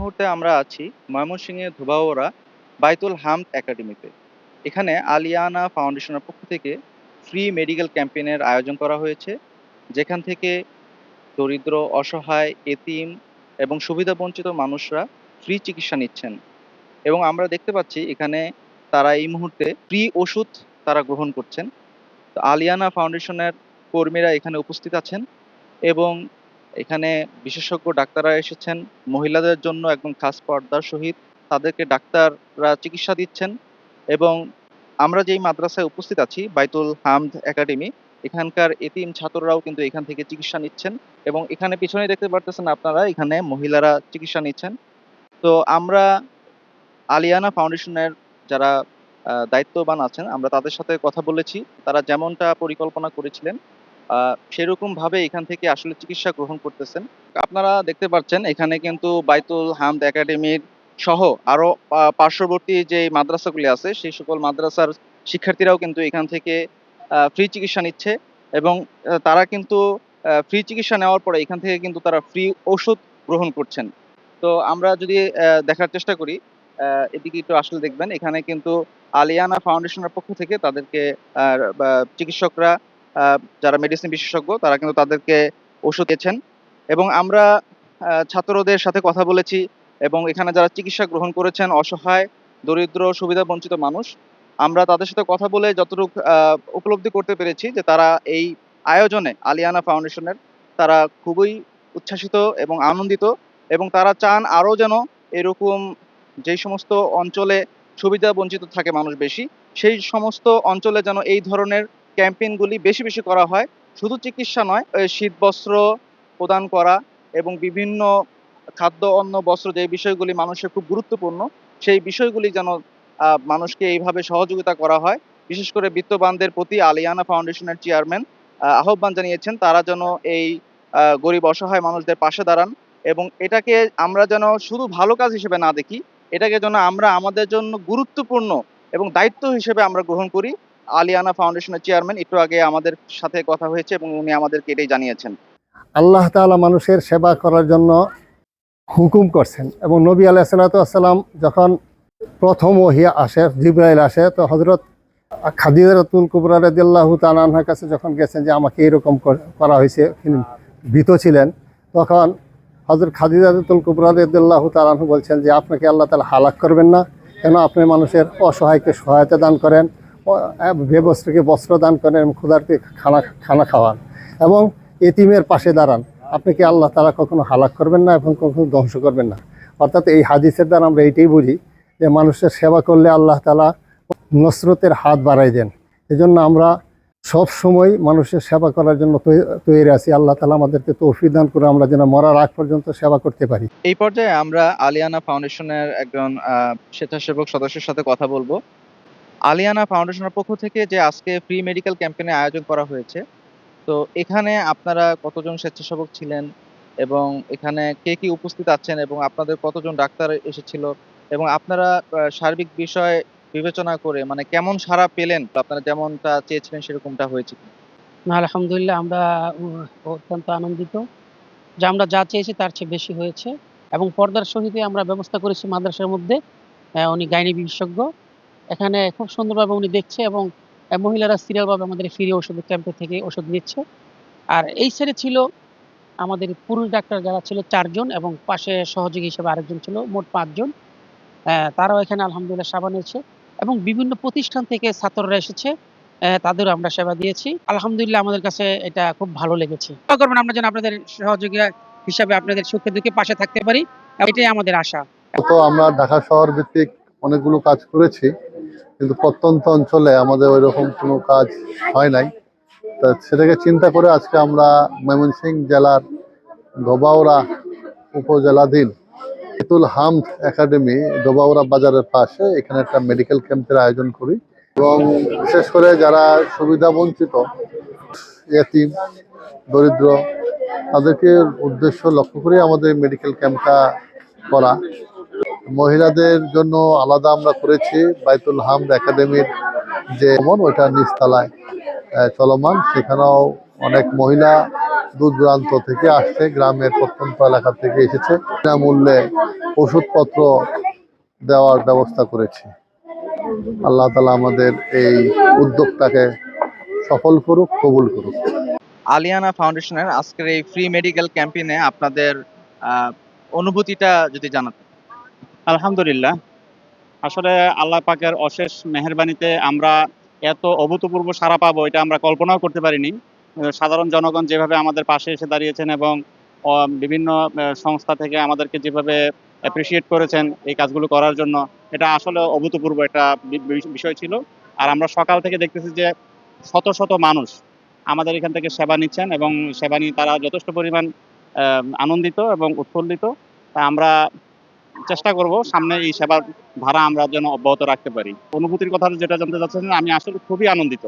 মুহূর্তে আমরা আছি ময়মনসিংহের ধোবাউড়া বাইতুল হামদ একাডেমিতে। এখানে আলিয়ানা ফাউন্ডেশনের পক্ষ থেকে ফ্রি মেডিকেল ক্যাম্পেইনের আয়োজন করা হয়েছে, যেখান থেকে দরিদ্র, অসহায়, এতিম এবং সুবিধাবঞ্চিত মানুষরা ফ্রি চিকিৎসা নিচ্ছেন। এবং আমরা দেখতে পাচ্ছি এখানে তারা এই মুহূর্তে ফ্রি ওষুধ তারা গ্রহণ করছেন। আলিয়ানা ফাউন্ডেশনের কর্মীরা এখানে উপস্থিত আছেন এবং এখানে বিশেষজ্ঞ ডাক্তাররা এসেছেন, মহিলাদের জন্য একদম খাস পর্দার সহিত তাদেরকে ডাক্তাররা চিকিৎসা দিচ্ছেন এবং আমরা যেই মাদ্রাসায় উপস্থিত আছি, বাইতুল হামদ একাডেমি, এখানকার এতিম ছাত্ররাও কিন্তু এখান থেকে চিকিৎসা নিচ্ছেন এবং এখানে পিছনে দেখতে পারতেছেন আপনারা, এখানে মহিলারা চিকিৎসা নিচ্ছেন। তো আমরা আলিয়ানা ফাউন্ডেশনের যারা দায়িত্ববান আছেন, আমরা তাদের সাথে কথা বলেছি, তারা যেমনটা পরিকল্পনা করেছিলেন সেরকম ভাবে এখান থেকে আসলে চিকিৎসা গ্রহণ করতেছেন। আপনারা দেখতে পাচ্ছেন, এখানে কিন্তু বাইতুল হামদ একাডেমির সহ আরও পার্শ্ববর্তী যে মাদ্রাসাগুলি আছে, সেই সকল মাদ্রাসার শিক্ষার্থীরাও কিন্তু এখান থেকে ফ্রি চিকিৎসা নিচ্ছে এবং তারা কিন্তু ফ্রি চিকিৎসা নেওয়ার পরে এখান থেকে কিন্তু তারা ফ্রি ওষুধ গ্রহণ করছেন। তো আমরা যদি দেখার চেষ্টা করি এদিকে একটু আসলে দেখবেন, এখানে কিন্তু আলিয়ানা ফাউন্ডেশনের পক্ষ থেকে তাদেরকে চিকিৎসকরা যারা মেডিসিন বিশেষজ্ঞ, তারা কিন্তু তাদেরকে ওষুধ দিয়েছেন। এবং আমরা ছাত্রদের সাথে কথা বলেছি এবং এখানে যারা চিকিৎসা গ্রহণ করেছেন, অসহায়, দরিদ্র, সুবিধা বঞ্চিত মানুষ, আমরা তাদের সাথে কথা বলে যতটুকু উপলব্ধি করতে পেরেছি যে তারা এই আয়োজনে আলিয়ানা ফাউন্ডেশনের তারা খুবই উচ্ছ্বাসিত এবং আনন্দিত এবং তারা চান আরও যেন এরকম যেই সমস্ত অঞ্চলে সুবিধা বঞ্চিত থাকে মানুষ বেশি, সেই সমস্ত অঞ্চলে যেন এই ধরনের ক্যাম্পেইনগুলি বেশি বেশি করা হয়। শুধু চিকিৎসা নয় এই শীত বস্ত্র প্রদান করা এবং বিভিন্ন খাদ্য, অন্ন, বস্ত্র যে বিষয়গুলি মানুষের খুব গুরুত্বপূর্ণ, সেই বিষয়গুলি যেন মানুষকে এইভাবে সহযোগিতা করা হয়। বিশেষ করে বিত্তবানদের প্রতি আলিয়ানা ফাউন্ডেশনের চেয়ারম্যান আহ্বান জানিয়েছেন, তারা যেন এই গরিব অসহায় মানুষদের পাশে দাঁড়ান এবং এটাকে আমরা যেন শুধু ভালো কাজ হিসেবে না দেখি, এটাকে যেন আমরা আমাদের জন্য গুরুত্বপূর্ণ এবং দায়িত্ব হিসেবে আমরা গ্রহণ করি। আলিয়ানা ফাউন্ডেশনের চেয়ারম্যান একটু আগে আমাদের সাথে কথা হয়েছে এবং উনি আমাদেরকে এটাই জানিয়েছেন। আল্লাহ তাআলা মানুষের সেবা করার জন্য হুকুম করছেন এবং নবী আলাইসালাতাম যখন প্রথম ওহিয়া আসে, জিব্রাইল আসে, তো হজরত খাদিজাতুল কুবরা রাদিয়াল্লাহু তাআলার কাছে যখন গেছেন যে আমাকে এরকম কর- হয়েছে ভীত ছিলেন, তখন হজরত খাদিজাতুল কুবরা রাদিয়াল্লাহু তাআলা বলছেন যে আপনাকে আল্লাহ তাআলা হালাক করবেন না, কেন আপনি মানুষের অসহায়কে সহায়তা দান করেন বেবস্ত্রকে বস্ত্র দান করেন ক্ষুধার্তে খানা খানা খাওয়ান। এবং এতিমের পাশে দাঁড়ান। আপনি কি আল্লাহ তারা কখনো হালাক করবেন না এবং কখনো ধ্বংস করবেন না? অর্থাৎ এই হাদিসের দ্বারা আমরা এইটাই বুঝি যে মানুষের সেবা করলে আল্লাহ তালা নসরতের হাত বাড়াই দেন। এজন্য আমরা সব সময় মানুষের সেবা করার জন্য তৈরি আছি। আল্লাহ তালা আমাদেরকে তৌফিক দান করে আমরা যেন মরার আগ পর্যন্ত সেবা করতে পারি। এই পর্যায়ে আমরা আলিয়ানা ফাউন্ডেশনের একজন স্বেচ্ছাসেবক সদস্যের সাথে কথা বলব। আলিয়ানা ফাউন্ডেশনের পক্ষ থেকে যে আজকে ফ্রি মেডিকেল ক্যাম্পেইনের আয়োজন করা হয়েছে, তো এখানে আপনারা কতজন স্বেচ্ছাসেবক ছিলেন এবং এখানে কে কি উপস্থিত আছেন এবং আপনাদের কতজন ডাক্তার এসেছিল এবং আপনারা সার্বিক বিষয় বিবেচনা করে মানে কেমন সাড়া পেলেন আপনারা যেমনটা চেয়েছিলেন সেরকমটা হয়েছে আলহামদুলিল্লাহ আমরা অত্যন্ত আনন্দিত যে আমরা যা চেয়েছি তার চেয়ে বেশি হয়েছে এবং পর্দার সহিত আমরা ব্যবস্থা করেছি মাদ্রাসার মধ্যে উনি গাইনি বিশেষজ্ঞ। এখানে খুব সুন্দরভাবে উনি দেখছে এবং মহিলারা সিরিয়ালভাবে আমাদের ফ্রি ওষুধ ক্যাম্পে থেকে ওষুধ নিচ্ছে। আর এই সাইডে ছিল আমাদের পুরুষ ডাক্তার যারা ছিল চারজন এবং পাশে সহযোগী হিসেবে আরেকজন ছিল মোট পাঁচজন। তারাও এখানে আলহামদুলিল্লাহ সেবা নিয়েছে এবং বিভিন্ন প্রতিষ্ঠান থেকে ছাত্ররা এসেছে আহ, তাদেরও আমরা সেবা দিয়েছি। আলহামদুলিল্লাহ আমাদের কাছে এটা খুব ভালো লেগেছে। করবেন আমরা যেন আপনাদের সহযোগী হিসাবে আপনাদের সুখে দুঃখে পাশে থাকতে পারি এটাই আমাদের আশা। তো আমরা ঢাকা শহর ভিত্তিক অনেকগুলো কাজ করেছি। কিন্তু প্রত্যন্ত অঞ্চলে আমাদের ওই রকম কোনো কাজ হয় নাই। তা সেটাকে চিন্তা করে আজকে আমরা ময়মনসিংহ জেলার ধোবাউড়া উপজেলাধীন ইতুল হামদ একাডেমি ধোবাউড়া বাজারের পাশে এখানে একটা মেডিকেল ক্যাম্পের আয়োজন করি। এবং বিশেষ করে যারা সুবিধা বঞ্চিত, এতিম, দরিদ্র, তাদেরকে উদ্দেশ্য লক্ষ্য করে আমাদের মেডিকেল ক্যাম্পটা করা। মহিলাদের জন্য আলাদা আমরা করেছি বাইতুল হামদ একাডেমির যে ভবন ওইটা নিচতলায় আহ, চলমান। সেখানেও অনেক মহিলা দূর দূরান্ত থেকে আসছে গ্রামের প্রত্যন্ত এলাকা থেকে এসেছে। বিনামূল্যে ওষুধপত্র দেওয়ার ব্যবস্থা করেছি। আল্লাহ তালা আমাদের এই উদ্যোগটাকে সফল করুক কবুল করুক। আলিয়ানা ফাউন্ডেশনের আজকের এই ফ্রি মেডিকেল ক্যাম্পেইনে আপনাদের অনুভূতিটা যদি জানাতেন। আলহামদুলিল্লাহ। আসলে আল্লাহ পাকের অশেষ মেহেরবানিতে আমরা এত অভূতপূর্ব সাড়া পাবো, এটা আমরা কল্পনাও করতে পারিনি। সাধারণ জনগণ যেভাবে আমাদের পাশে এসে দাঁড়িয়েছেন এবং বিভিন্ন সংস্থা থেকে আমাদেরকে যেভাবে অ্যাপ্রিসিয়েট করেছেন এই কাজগুলো করার জন্য, এটা আসলে অভূতপূর্ব একটা বিষয় ছিল। আর আমরা সকাল থেকে দেখতেছি যে শত শত মানুষ আমাদের এখান থেকে সেবা নিচ্ছেন এবং সেবা নিয়ে তারা যথেষ্ট পরিমাণ আনন্দিত এবং উৎফুল্লিত। আমরা চেষ্টা করব সামনে এই সেবার ধারা আমরা যেন অব্যাহত রাখতে পারি। অনুভূতির কথা যেটা জানতে চাচ্ছেন, আমি আসলে খুবই আনন্দিত।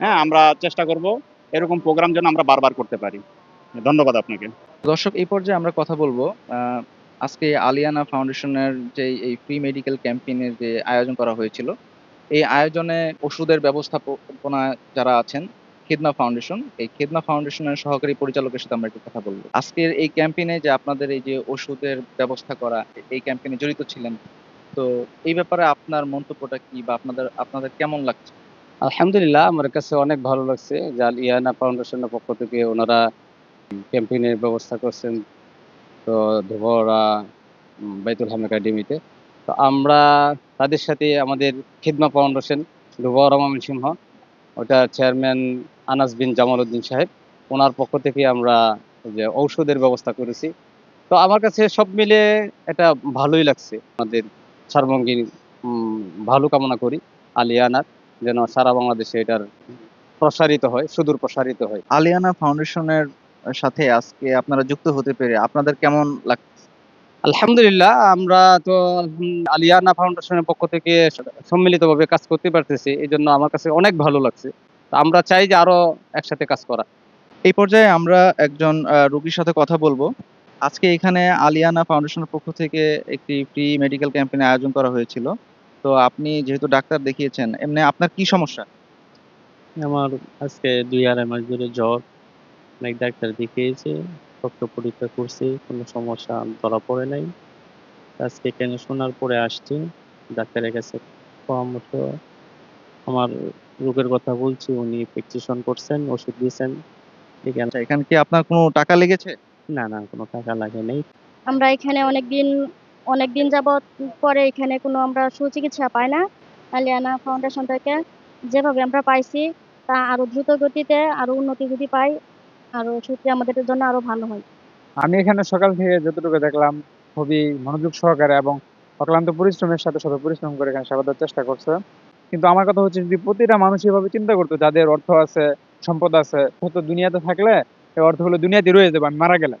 হ্যাঁ আমরা চেষ্টা করব এরকম প্রোগ্রাম যেন আমরা বারবার করতে পারি। ধন্যবাদ আপনাকে। দর্শক, এই পর্যায়ে আমরা কথা বলব আজকে আলিয়ানা ফাউন্ডেশনের যে এই ফ্রি মেডিকেল ক্যাম্পেইনের যে আয়োজন করা হয়েছিল, এই আয়োজনে ওষুধের ব্যবস্থাপনা যারা আছেন খিদমা ফাউন্ডেশন এই খিদমা ফাউন্ডেশনের সহকারী পরিচালকের সাথে আমরা একটু কথা বলব। আজকের এই ক্যাম্পেইনে যে আপনাদের এই যে ওষুধের ব্যবস্থা করা, এই ক্যাম্পেইনে জড়িত ছিলেন, তো এই ব্যাপারে আপনার মন্তব্যটা কি বা আপনাদের আপনাদের কেমন লাগছে? আলহামদুলিল্লাহ, আমার কাছে অনেক ভালো লাগছে আল ইয়ানা ফাউন্ডেশনের পক্ষ থেকে ওনারা ক্যাম্পেইনের ব্যবস্থা করছেন, তো ধোবরা বাইতুল হাম একাডেমিতে তো। আমরা তাদের সাথে আমাদের খিদমা ফাউন্ডেশন ধোবরা ময়মনসিংহ ওটা চেয়ারম্যান আনাস বিন জামাল উদ্দিন সাহেব। ওনার পক্ষ থেকে আমরা যে ঔষধের ব্যবস্থা করেছি। তো আমার কাছে সব মিলে এটা ভালোই লাগছে। আমাদের সার্বঙ্গীন ভালো কামনা করি, আলিয়ানার, যেন সারা বাংলাদেশে এটার প্রসারিত হয়, সুদূর প্রসারিত হয়। আলিয়ানা ফাউন্ডেশনের সাথে আজকে আপনারা যুক্ত হতে পেরে আপনাদের কেমন লাগছে? আলহামদুলিল্লাহ আমরা তো আলিয়ানা ফাউন্ডেশনের পক্ষ থেকে সম্মিলিতভাবে কাজ করতে পারতেছি এই জন্য আমার কাছে অনেক ভালো লাগছে। আমরা চাই যে আরও একসাথে কাজ করা। এই পর্যায়ে আমরা একজন রোগীর সাথে কথা বলব। আজকে এখানে আলিয়ানা ফাউন্ডেশনের পক্ষ থেকে একটি ফ্রি মেডিকেল ক্যাম্পেইন আয়োজন করা হয়েছিল। তো আপনি যেহেতু ডাক্তার দেখিয়েছেন এমনি আপনার কি সমস্যা? আমার আজকে দুই আড়াই মাস ধরে জ্বর অনেক ডাক্তার দেখিয়েছি। রক্ত পরীক্ষা করছি কোনো সমস্যা ধরা পড়ে নাই। আজকে এখানে শোনার পরে আসছি ডাক্তারের কাছে পরামর্শ। আমার রোগের কথা বলছি উনি প্রেসক্রিপশন করছেন ওষুধ দিয়েছেন। ঠিক আছে আচ্ছা, এখানে কি আপনার কোনো টাকা লেগেছে? না না কোনো টাকা লাগে নেই। আমরা এখানে অনেক দিন অনেক দিন যাবৎ পরে এখানে কোনো আমরা সুচিকিৎসা পাই না। আলিয়ানা ফাউন্ডেশন থেকে যেভাবে আমরা পাইছি তা আরও দ্রুত গতিতে আরও উন্নতি যদি পাই আরও সত্যি আমাদের জন্য আরও ভালো হয়। আমি এখানে সকাল থেকে যতটুকু দেখলাম, খুবই মনোযোগ সহকারে এবং অক্লান্ত পরিশ্রমের সাথে সাথে পরিশ্রম করে এখানে সেবা দেওয়ার চেষ্টা করছে। কিন্তু আমার কথা হচ্ছে যদি প্রতিটা মানুষ এভাবে চিন্তা করতো, যাদের অর্থ আছে, সম্পদ আছে হয়তো দুনিয়াতে থাকলে এই অর্থগুলো দুনিয়াতে রয়ে যাবে, আমি মারা গেলে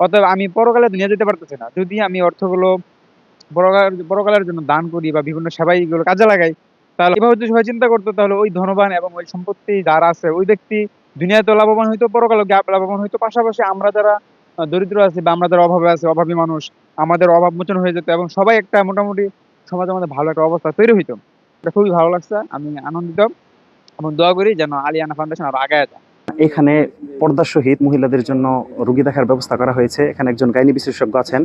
অতএব আমি পরকালে দুনিয়া যেতে পারতেছি না। যদি আমি অর্থগুলো পরকালের জন্য দান করি বা বিভিন্ন সেবাই এগুলো কাজে লাগাই, তাহলে এভাবে যদি সবাই চিন্তা করতো, তাহলে ওই ধনবান এবং ওই সম্পত্তি যারা আছে, ওই ব্যক্তি দুনিয়াতে লাভবান হইতো পরকালে লাভবান হইতো পাশাপাশি আমরা যারা দরিদ্র আছি বা আমরা যারা অভাবে আছি অভাবী মানুষ আমাদের অভাব মোচন হয়ে যেত এবং সবাই একটা মোটামুটি সমাজের মধ্যে ভালো একটা অবস্থা তৈরি হইতো। এটা খুবই ভালো লাগছে আমি আনন্দিত এবং দোয়া করি যেন আলিয়ানা ফাউন্ডেশন আরও আগায় যায়। এখানে পর্দার সহিত মহিলাদের জন্য রোগী দেখার ব্যবস্থা করা হয়েছে। এখানে একজন গাইনি বিশেষজ্ঞ আছেন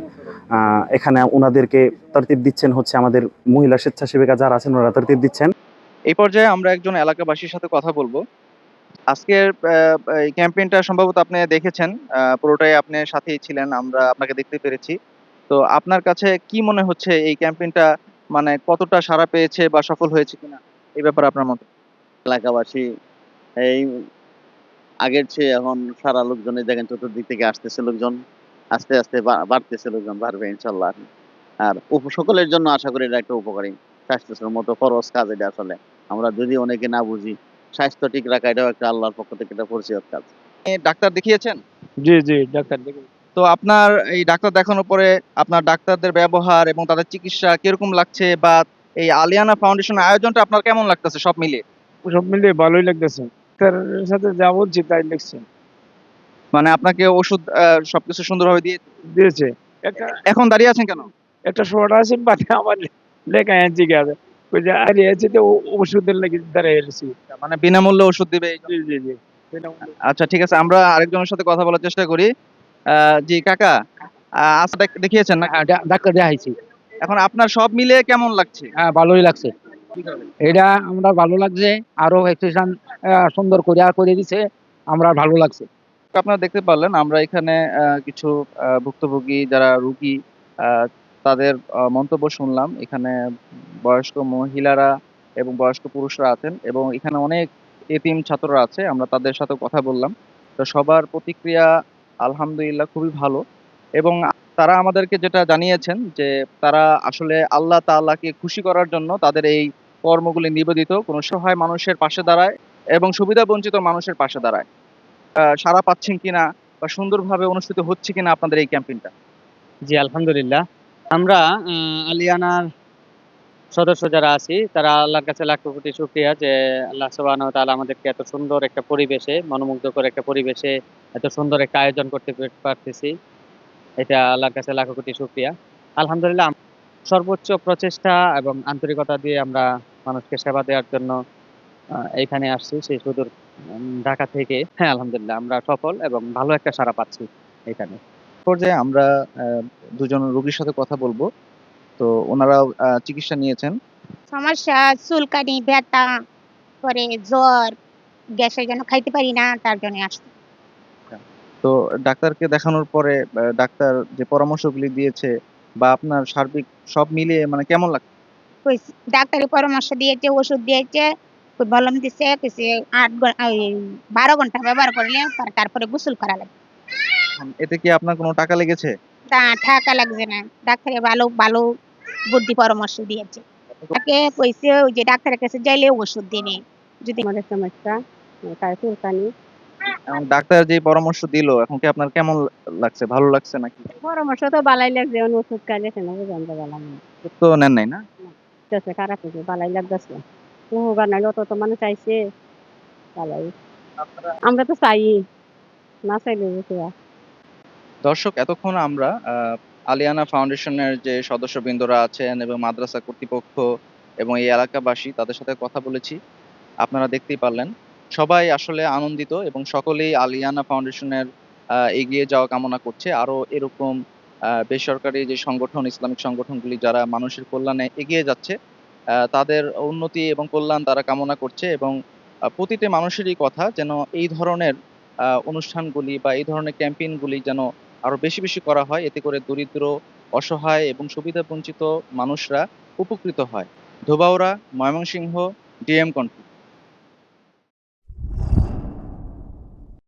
আহ, এখানে ওনাদেরকে তরতিব দিচ্ছেন হচ্ছে আমাদের মহিলা স্বেচ্ছাসেবিকা যারা আছেন ওনারা তরতিব দিচ্ছেন। এই পর্যায়ে আমরা একজন এলাকাবাসীর সাথে কথা বলব। আজকের এই ক্যাম্পেইনটা সম্ভবত আপনি দেখেছেন পুরোটাই আপনি সাথেই ছিলেন, আমরা আপনাকে দেখতে পেরেছি। তো আপনার কাছে কি মনে হচ্ছে এই ক্যাম্পেইনটা মানে কতটা সাড়া পেয়েছে বা সফল হয়েছে কিনা? এই ব্যাপারে আপনার মত। এলাকাবাসী, এই আগের চেয়ে এখন সারা লোকজনে দেখেন, চতুর্দিক থেকে আসতেছে লোকজন, আস্তে আস্তে বাড়তেছে লোকজন, বাড়বে ইনশাল্লাহ। আর সকলের জন্য আশা করি এটা একটা উপকারী। স্বাস্থ্যের মতো খরচ কাজ এটা আসলে। আমরা যদি অনেকে না বুঝি স্বাস্থ্য ঠিক রাখা এটাও একটা আল্লাহর পক্ষ থেকে একটা পরিচয় কাজ। ডাক্তার দেখিয়েছেন? জি জি ডাক্তার তো আপনার এই ডাক্তার দেখানোর পরে আপনার ডাক্তারদের ব্যবহার এবং তাদের চিকিৎসা কীরকম লাগছে বা এই আলিয়ানা ফাউন্ডেশন আয়োজনটা আপনার কেমন লাগতেছে সব মিলিয়ে? সব মিলিয়ে ভালোই লাগতেছে। ডাক্তারের সাথে যা বলছি তাই লিখছে মানে আপনাকে ওষুধ সবকিছু সুন্দরভাবে দিয়ে দিয়েছে। এখন দাঁড়িয়ে আছেন কেন? একটা শোটা আছে পাতে আমার লেখা আছে গেছে ওই যে আর আছে তো ওষুধের লেগে দাঁড়িয়ে এসেছি মানে বিনামূল্যে ওষুধ দিবে? জি জি জি আচ্ছা ঠিক আছে আমরা আরেকজনের সাথে কথা বলার চেষ্টা করি। জি কাকা আচ্ছা দেখিয়েছেন না? ডাক্তার দেখাইছি। এখন আপনার সব মিলে কেমন লাগছে? হ্যাঁ ভালোই লাগছে। এটা আমরা ভালো লাগছে আরও এক্সটেনশন সুন্দর করে করে দিছে আমরা ভালো লাগছে। আপনারা দেখতে পারলেন আমরা এখানে কিছু ভুক্তভোগী যারা রুগী আহ, তাদের মন্তব্য শুনলাম। এখানে বয়স্ক মহিলারা এবং বয়স্ক পুরুষরা আছেন এবং এখানে অনেক এতিম ছাত্ররা আছে, আমরা তাদের সাথে কথা বললাম। তো সবার প্রতিক্রিয়া আলহামদুলিল্লাহ খুবই ভালো এবং তারা আমাদেরকে যেটা জানিয়েছেন যে তারা আসলে আল্লাহ তাআলাকে খুশি করার জন্য তাদের এই কর্মগুলি নিবেদিত, কোনো সহায় মানুষের পাশে দাঁড়ায় এবং সুবিধা বঞ্চিত মানুষের পাশে দাঁড়ায়। সাড়া পাচ্ছেন কিনা বা সুন্দরভাবে অনুষ্ঠিত হচ্ছে কিনা আপনাদের এই ক্যাম্পেইনটা? জি, আলহামদুলিল্লাহ। আমরা আলিয়ানার সদস্য যারা আছি, তারা আল্লাহর কাছে লাখ কোটি শুক্রিয়া যে আল্লাহ সুবহানাহু ওয়া তাআলা আমাদেরকে এত সুন্দর একটা পরিবেশে, মনোমুগ্ধকর একটা পরিবেশে এত সুন্দর একটা আয়োজন করতে পারতেছি। এটা আল্লাহর কাছে লাখ কোটি শুক্রিয়া। আলহামদুলিল্লাহ, সর্বোচ্চ প্রচেষ্টা এবং আন্তরিকতা দিয়ে আমরা মানুষকে সেবা দেওয়ার জন্য এইখানে আসছি, সেই সুদূর ঢাকা থেকে। হ্যাঁ আলহামদুলিল্লাহ, আমরা সফল এবং ভালো একটা সাড়া পাচ্ছি এখানে। পর্যায়ে আমরা দুজন রোগীর সাথে কথা বলব। তো ওনারাও আহ, চিকিৎসা নিয়েছেন। সমস্যা চুলকানি ব্যথা পরে জ্বর গ্যাসের জন্য খাইতে পারি না তার জন্য আসছি। তো ডাক্তারকে দেখানোর পরে ডাক্তার যে পরামর্শগুলি দিয়েছে বা আপনার সার্বিক সব মিলিয়ে মানে কেমন লাগছে ডাক্তারের পরামর্শ দিয়েছে ওষুধ দিয়েছে খুব ভালো দিচ্ছে কইছে আট ঘণ্টা বারো ঘণ্টা ব্যবহার করলে তারপরে গোসল করা লাগে। এতে কি আপনার কোনো টাকা লেগেছে? তা ঠাকা লাগছে না। ডাক্তারে ভালো ভালো বুদ্ধি পরামর্শ দিয়েছে। তাকে কইছে ওই যে ডাক্তারের কাছে যাইলে ওষুধ দিনে। যদি আমাদের সমস্যা তার চুলকানি। ডাক্তার যে পরামর্শ দিল এখন কি আপনার কেমন লাগছে? ভালো লাগছে নাকি? পরামর্শ তো ভালাই লাগছে ওষুধ খাইলে সেনা জানতে পারলাম তো নেন নাই না? লাগতেছে খারাপ হয়েছে ভালাই লাগতেছে। উপকার নাইলে অত তো মানুষ চাইছে ভালাই আমরা তো চাই না চাইলে দর্শক, এতক্ষণ আমরা আলিয়ানা ফাউন্ডেশনের যে সদস্যবৃন্দরা আছেন এবং মাদ্রাসা কর্তৃপক্ষ এবং এই এলাকাবাসী, তাদের সাথে কথা বলেছি। আপনারা দেখতেই পারলেন। সবাই আসলে আনন্দিত এবং সকলেই আলিয়ানা ফাউন্ডেশনের এগিয়ে যাওয়া কামনা করছে। আরও এরকম বেসরকারি যে সংগঠন, ইসলামিক সংগঠনগুলি যারা মানুষের কল্যাণে এগিয়ে যাচ্ছে তাদের উন্নতি এবং কল্যাণ তারা কামনা করছে এবং প্রতিটি মানুষেরই কথা যেন এই ধরনের অনুষ্ঠানগুলি বা এই ধরনের ক্যাম্পেইনগুলি যেন আরও বেশি বেশি করা হয়, এতে করে দরিদ্র, অসহায় এবং সুবিধা বঞ্চিত মানুষরা উপকৃত হয়। ধোবাউড়া, ময়মনসিংহ, ডিএম কণ্ঠ।